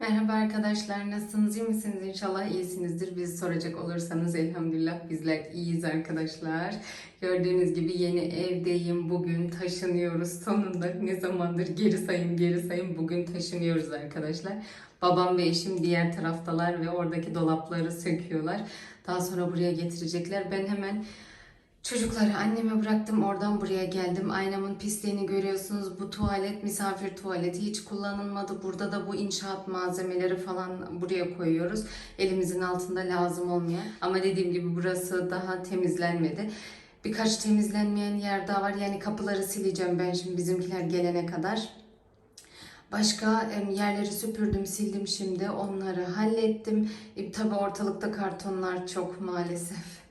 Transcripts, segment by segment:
Merhaba arkadaşlar, nasılsınız? İyi misiniz? İnşallah iyisinizdir. Bizi soracak olursanız elhamdülillah bizler iyiyiz arkadaşlar. Gördüğünüz gibi yeni evdeyim. Bugün taşınıyoruz. Sonunda ne zamandır geri sayım geri sayım bugün taşınıyoruz arkadaşlar. Babam ve eşim diğer taraftalar ve oradaki dolapları söküyorlar. Daha sonra buraya getirecekler. Ben hemen Çocukları anneme bıraktım oradan buraya geldim. Aynamın pisliğini görüyorsunuz. Bu tuvalet misafir tuvaleti hiç kullanılmadı. Burada da bu inşaat malzemeleri falan buraya koyuyoruz. Elimizin altında lazım olmayan. Ama dediğim gibi burası daha temizlenmedi. Birkaç temizlenmeyen yer daha var. Yani kapıları sileceğim ben şimdi bizimkiler gelene kadar. Başka yerleri süpürdüm, sildim şimdi. Onları hallettim. E, tabii ortalıkta kartonlar çok maalesef.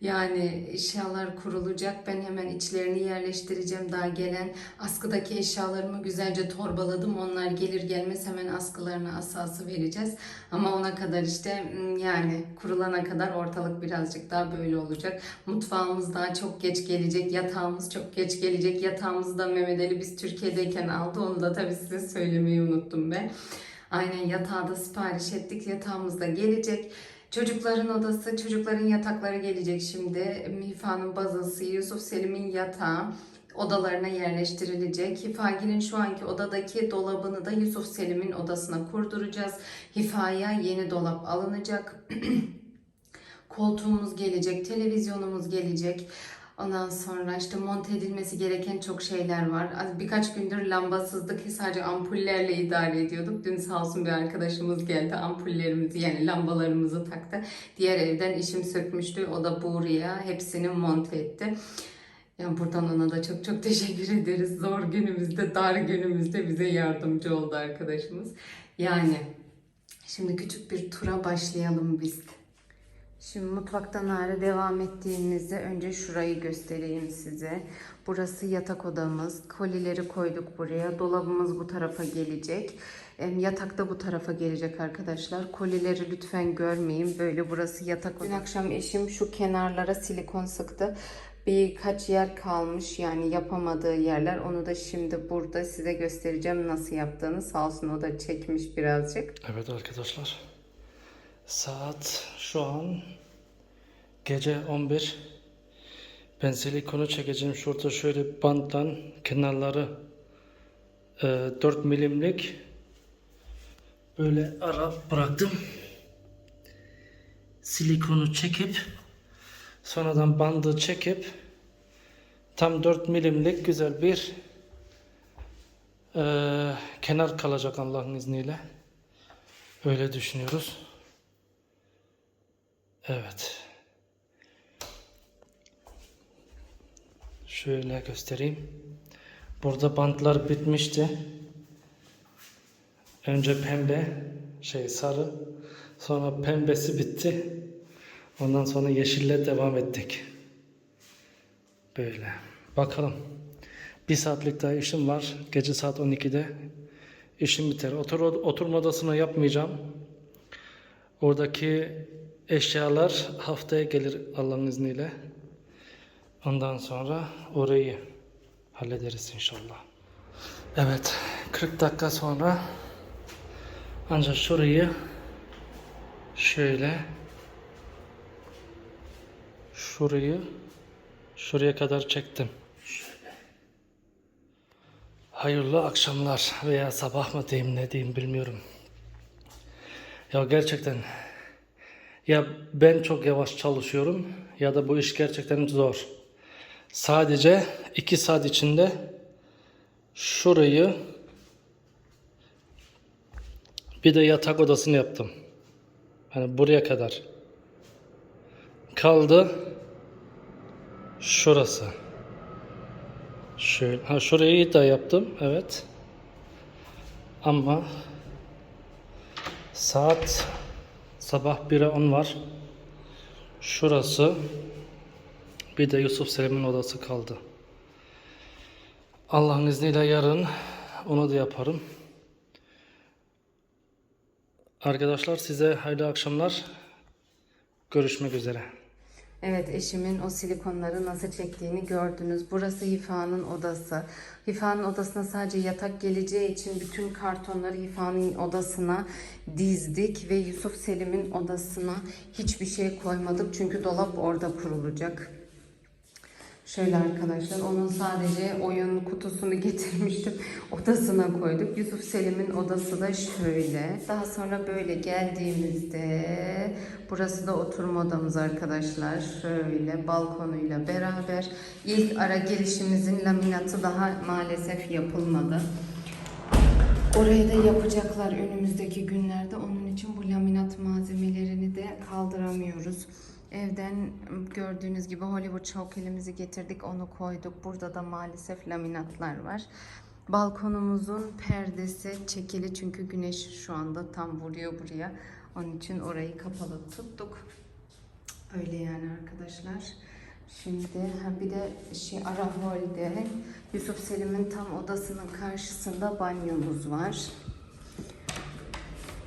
Yani eşyalar kurulacak. Ben hemen içlerini yerleştireceğim. Daha gelen askıdaki eşyalarımı güzelce torbaladım. Onlar gelir gelmez hemen askılarına asası vereceğiz. Ama ona kadar işte yani kurulana kadar ortalık birazcık daha böyle olacak. Mutfağımız daha çok geç gelecek. Yatağımız çok geç gelecek. Yatağımızı da Mehmet Ali biz Türkiye'deyken aldı. Onu da tabii size söylemeyi unuttum ben. Aynen yatağı da sipariş ettik. Yatağımız da gelecek. Çocukların odası, çocukların yatakları gelecek şimdi. Hifa'nın bazası, Yusuf Selim'in yatağı odalarına yerleştirilecek. Hifagil'in şu anki odadaki dolabını da Yusuf Selim'in odasına kurduracağız. Hifa'ya yeni dolap alınacak. Koltuğumuz gelecek, televizyonumuz gelecek. Ondan sonra işte monte edilmesi gereken çok şeyler var. Birkaç gündür lambasızlık sadece ampullerle idare ediyorduk. Dün sağ olsun bir arkadaşımız geldi ampullerimizi yani lambalarımızı taktı. Diğer evden işim sökmüştü. O da buraya hepsini monte etti. Yani buradan ona da çok çok teşekkür ederiz. Zor günümüzde, dar günümüzde bize yardımcı oldu arkadaşımız. Yani şimdi küçük bir tura başlayalım biz. Şimdi mutfaktan ağrı devam ettiğimizde önce şurayı göstereyim size. Burası yatak odamız. Kolileri koyduk buraya. Dolabımız bu tarafa gelecek. Yatak da bu tarafa gelecek arkadaşlar. Kolileri lütfen görmeyin. Böyle burası yatak odası. Dün akşam eşim şu kenarlara silikon sıktı. Birkaç yer kalmış yani yapamadığı yerler. Onu da şimdi burada size göstereceğim nasıl yaptığını. Sağ olsun o da çekmiş birazcık. Evet arkadaşlar. Saat şu an gece 11. Ben silikonu çekeceğim. Şurada şöyle banttan kenarları e, 4 milimlik böyle ara bıraktım. Silikonu çekip sonradan bandı çekip tam 4 milimlik güzel bir e, kenar kalacak Allah'ın izniyle. Öyle düşünüyoruz. Evet. Şöyle göstereyim. Burada bantlar bitmişti. Önce pembe, şey sarı, sonra pembesi bitti. Ondan sonra yeşille devam ettik. Böyle. Bakalım. Bir saatlik daha işim var. Gece saat 12'de işim biter. Otur, oturma odasını yapmayacağım. Oradaki eşyalar haftaya gelir Allah'ın izniyle. Ondan sonra orayı hallederiz inşallah. Evet, 40 dakika sonra ancak şurayı şöyle şurayı şuraya kadar çektim. Hayırlı akşamlar veya sabah mı diyeyim ne diyeyim bilmiyorum. Ya gerçekten ya ben çok yavaş çalışıyorum ya da bu iş gerçekten zor. Sadece iki saat içinde şurayı bir de yatak odasını yaptım. Hani buraya kadar. Kaldı şurası. Şöyle, ha şurayı da yaptım, evet. Ama Saat sabah 1'e 10 var. Şurası bir de Yusuf Selim'in odası kaldı. Allah'ın izniyle yarın onu da yaparım. Arkadaşlar size hayırlı akşamlar. Görüşmek üzere. Evet eşimin o silikonları nasıl çektiğini gördünüz. Burası Hifa'nın odası. Hifa'nın odasına sadece yatak geleceği için bütün kartonları Hifa'nın odasına dizdik ve Yusuf Selim'in odasına hiçbir şey koymadık çünkü dolap orada kurulacak. Şöyle arkadaşlar onun sadece oyun kutusunu getirmiştim. Odasına koyduk. Yusuf Selim'in odası da şöyle. Daha sonra böyle geldiğimizde burası da oturma odamız arkadaşlar. Şöyle balkonuyla beraber. İlk ara girişimizin laminatı daha maalesef yapılmadı. Orayı da yapacaklar önümüzdeki günlerde. Onun Evden gördüğünüz gibi Hollywood çaukelimizi getirdik, onu koyduk. Burada da maalesef laminatlar var. Balkonumuzun perdesi çekili çünkü güneş şu anda tam vuruyor buraya. Onun için orayı kapalı tuttuk. Öyle yani arkadaşlar. Şimdi ha bir de şey ara holde Yusuf Selim'in tam odasının karşısında banyomuz var.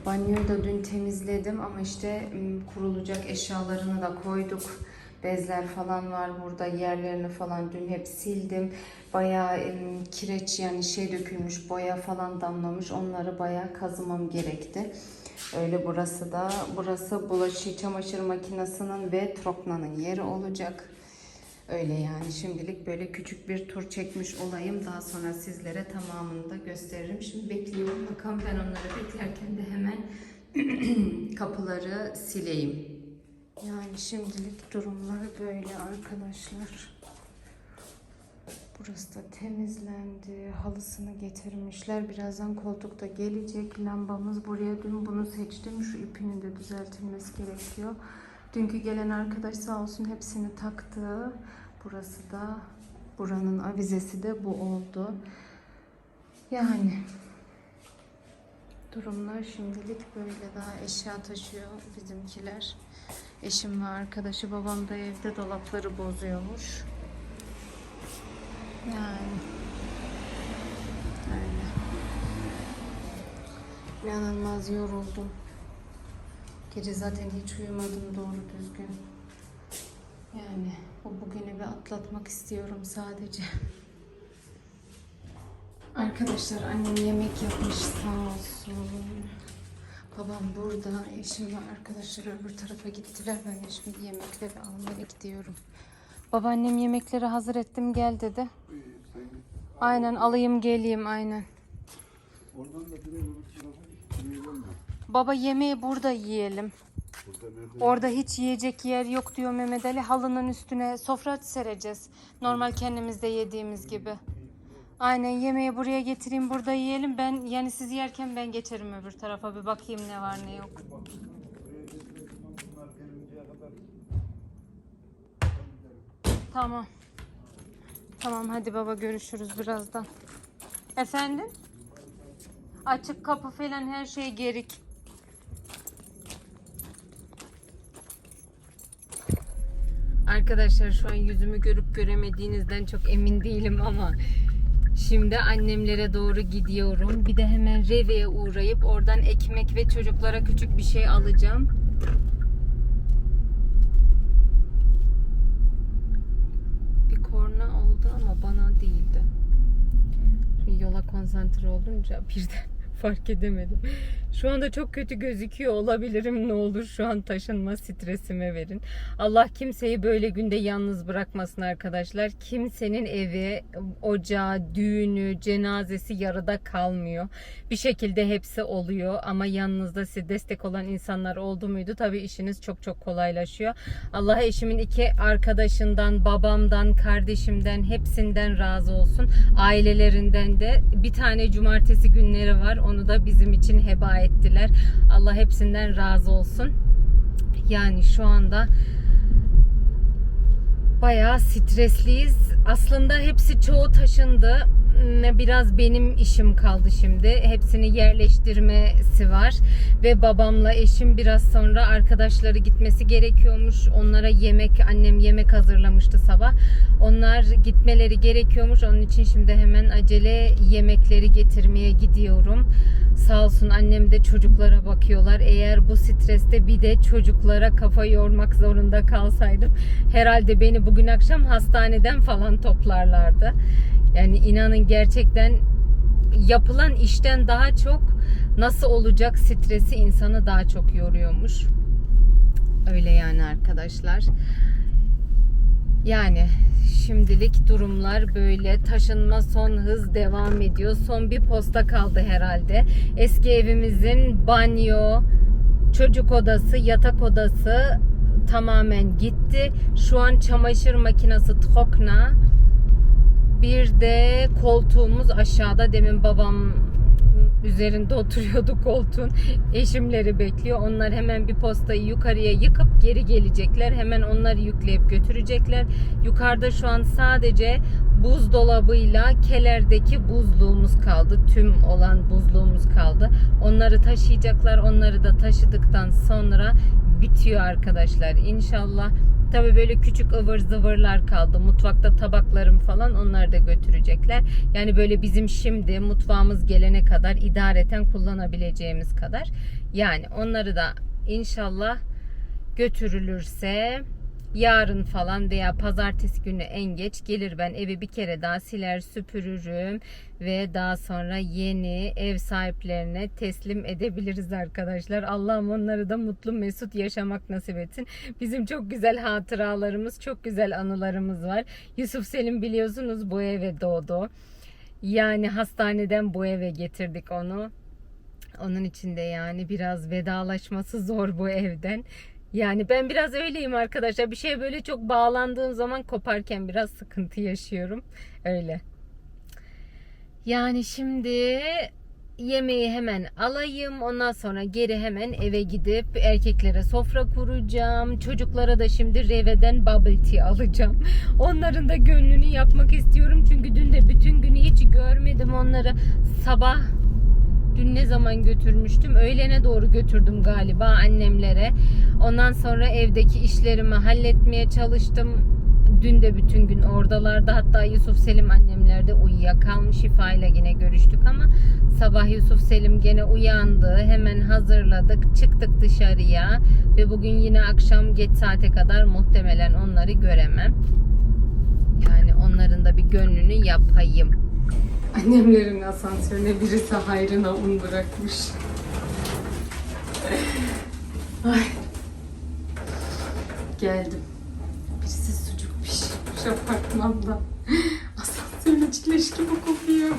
Banyoyu da dün temizledim ama işte kurulacak eşyalarını da koyduk. Bezler falan var burada. Yerlerini falan dün hep sildim. Bayağı kireç yani şey dökülmüş, boya falan damlamış. Onları bayağı kazımam gerekti. Öyle burası da. Burası bulaşık çamaşır makinesinin ve troknanın yeri olacak. Öyle yani şimdilik böyle küçük bir tur çekmiş olayım. Daha sonra sizlere tamamını da gösteririm. Şimdi bekliyorum. Bakalım ben onları beklerken de hemen kapıları sileyim. Yani şimdilik durumlar böyle arkadaşlar. Burası da temizlendi. Halısını getirmişler. Birazdan koltukta gelecek. Lambamız buraya dün bunu seçtim. Şu ipinin de düzeltilmesi gerekiyor. Dünkü gelen arkadaş sağ olsun hepsini taktı. Burası da buranın avizesi de bu oldu. Yani durumlar şimdilik böyle daha eşya taşıyor bizimkiler. Eşim ve arkadaşı babam da evde dolapları bozuyormuş. Yani öyle. İnanılmaz yoruldum. Gece zaten hiç uyumadım doğru düzgün. Yani o bugünü bir atlatmak istiyorum sadece. Arkadaşlar annem yemek yapmış sağ olsun. Babam burada, eşim ve arkadaşlar öbür tarafa gittiler. Ben de şimdi yemekleri almaya gidiyorum. Babaannem yemekleri hazır ettim gel dedi. Aynen alayım geleyim aynen. Oradan da Baba yemeği burada yiyelim. Burada nerede? Orada hiç yiyecek yer yok diyor Mehmet Ali. Halının üstüne sofra sereceğiz. Normal kendimizde yediğimiz gibi. Aynen yemeği buraya getireyim burada yiyelim. Ben yani siz yerken ben geçerim öbür tarafa bir bakayım ne var ne yok. Tamam. Tamam hadi baba görüşürüz birazdan. Efendim? Açık kapı falan her şey gerik. Arkadaşlar şu an yüzümü görüp göremediğinizden çok emin değilim ama şimdi annemlere doğru gidiyorum. Bir de hemen Reve'ye uğrayıp oradan ekmek ve çocuklara küçük bir şey alacağım. Bir korna oldu ama bana değildi. Yola konsantre olunca birden fark edemedim. Şu anda çok kötü gözüküyor olabilirim. Ne olur şu an taşınma stresime verin. Allah kimseyi böyle günde yalnız bırakmasın arkadaşlar. Kimsenin evi, ocağı, düğünü, cenazesi yarıda kalmıyor. Bir şekilde hepsi oluyor ama yanınızda size destek olan insanlar oldu muydu? Tabii işiniz çok çok kolaylaşıyor. Allah eşimin iki arkadaşından, babamdan, kardeşimden hepsinden razı olsun. Ailelerinden de bir tane cumartesi günleri var. Onu da bizim için heba ettiler. Allah hepsinden razı olsun. Yani şu anda bayağı stresliyiz. Aslında hepsi çoğu taşındı. Biraz benim işim kaldı şimdi. Hepsini yerleştirmesi var. Ve babamla eşim biraz sonra arkadaşları gitmesi gerekiyormuş. Onlara yemek, annem yemek hazırlamıştı sabah. Onlar gitmeleri gerekiyormuş. Onun için şimdi hemen acele yemekleri getirmeye gidiyorum. Sağ olsun annem de çocuklara bakıyorlar. Eğer bu streste bir de çocuklara kafa yormak zorunda kalsaydım herhalde beni bugün akşam hastaneden falan toplarlardı. Yani inanın gerçekten yapılan işten daha çok nasıl olacak stresi insanı daha çok yoruyormuş. Öyle yani arkadaşlar. Yani şimdilik durumlar böyle. Taşınma son hız devam ediyor. Son bir posta kaldı herhalde. Eski evimizin banyo, çocuk odası, yatak odası tamamen gitti. Şu an çamaşır makinesi Trokna. Bir de koltuğumuz aşağıda. Demin babam üzerinde oturuyordu koltuğun. Eşimleri bekliyor. Onlar hemen bir postayı yukarıya yıkıp geri gelecekler. Hemen onları yükleyip götürecekler. Yukarıda şu an sadece buzdolabıyla kelerdeki buzluğumuz kaldı. Tüm olan buzluğumuz kaldı. Onları taşıyacaklar. Onları da taşıdıktan sonra bitiyor arkadaşlar. İnşallah Tabii böyle küçük ıvır zıvırlar kaldı. Mutfakta tabaklarım falan onları da götürecekler. Yani böyle bizim şimdi mutfağımız gelene kadar idareten kullanabileceğimiz kadar. Yani onları da inşallah götürülürse yarın falan veya pazartesi günü en geç gelir ben evi bir kere daha siler süpürürüm ve daha sonra yeni ev sahiplerine teslim edebiliriz arkadaşlar. Allah'ım onları da mutlu mesut yaşamak nasip etsin. Bizim çok güzel hatıralarımız, çok güzel anılarımız var. Yusuf Selim biliyorsunuz bu eve doğdu. Yani hastaneden bu eve getirdik onu. Onun için de yani biraz vedalaşması zor bu evden. Yani ben biraz öyleyim arkadaşlar. Bir şeye böyle çok bağlandığım zaman koparken biraz sıkıntı yaşıyorum. Öyle. Yani şimdi yemeği hemen alayım. Ondan sonra geri hemen eve gidip erkeklere sofra kuracağım. Çocuklara da şimdi Reve'den bubble tea alacağım. Onların da gönlünü yapmak istiyorum. Çünkü dün de bütün günü hiç görmedim onları. Sabah Dün ne zaman götürmüştüm? Öğlene doğru götürdüm galiba annemlere. Ondan sonra evdeki işlerimi halletmeye çalıştım. Dün de bütün gün oradalardı. Hatta Yusuf Selim annemlerde uyuyakalmış. Şifa ile yine görüştük ama sabah Yusuf Selim gene uyandı. Hemen hazırladık. Çıktık dışarıya. Ve bugün yine akşam geç saate kadar muhtemelen onları göremem. Yani onların da bir gönlünü yapayım. Annemlerin asansörüne birisi hayrına un bırakmış. Ay. Geldim. Birisi sucuk pişirmiş apartmanda. Asansörün içi leş gibi kokuyor.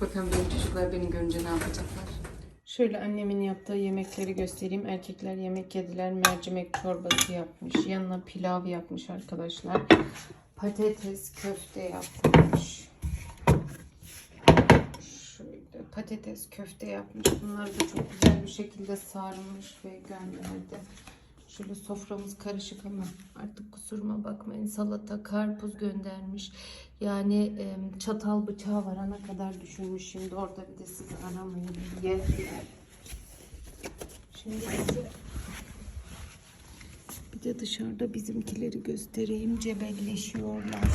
Bakalım benim çocuklar beni görünce ne yapacaklar? Şöyle annemin yaptığı yemekleri göstereyim. Erkekler yemek yediler. Mercimek çorbası yapmış. Yanına pilav yapmış arkadaşlar. Patates köfte yapmış. Şöyle patates köfte yapmış. Bunları da çok güzel bir şekilde sarmış ve gönderdi. Şöyle soframız karışık ama artık kusuruma bakmayın. Salata, karpuz göndermiş. Yani çatal bıçağı varana kadar düşünmüş. Şimdi orada bir de sizi aramayın diye. Şimdi size de dışarıda bizimkileri göstereyim. Cebelleşiyorlar.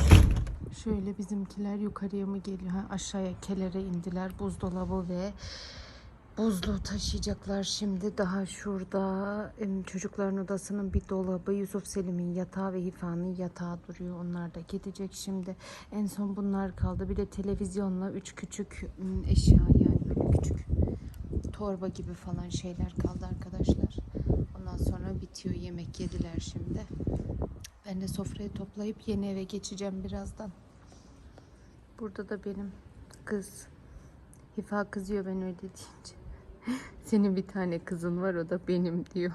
Şöyle bizimkiler yukarıya mı geliyor? Ha, aşağıya kelere indiler. Buzdolabı ve buzluğu taşıyacaklar şimdi. Daha şurada çocukların odasının bir dolabı, Yusuf Selim'in yatağı ve Hifa'nın yatağı duruyor. Onlar da gidecek şimdi. En son bunlar kaldı. Bir de televizyonla üç küçük eşya yani böyle küçük torba gibi falan şeyler kaldı arkadaşlar. Ondan sonra bitiyor. Yemek yediler şimdi. Ben de sofrayı toplayıp yeni eve geçeceğim birazdan. Burada da benim kız. Hifa kızıyor ben öyle deyince. Senin bir tane kızın var o da benim diyor.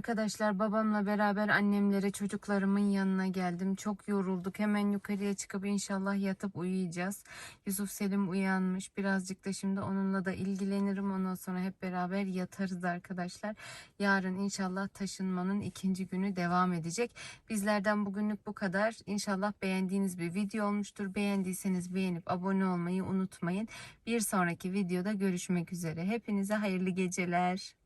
Arkadaşlar babamla beraber annemlere çocuklarımın yanına geldim. Çok yorulduk. Hemen yukarıya çıkıp inşallah yatıp uyuyacağız. Yusuf Selim uyanmış. Birazcık da şimdi onunla da ilgilenirim. Ondan sonra hep beraber yatarız arkadaşlar. Yarın inşallah taşınmanın ikinci günü devam edecek. Bizlerden bugünlük bu kadar. İnşallah beğendiğiniz bir video olmuştur. Beğendiyseniz beğenip abone olmayı unutmayın. Bir sonraki videoda görüşmek üzere. Hepinize hayırlı geceler.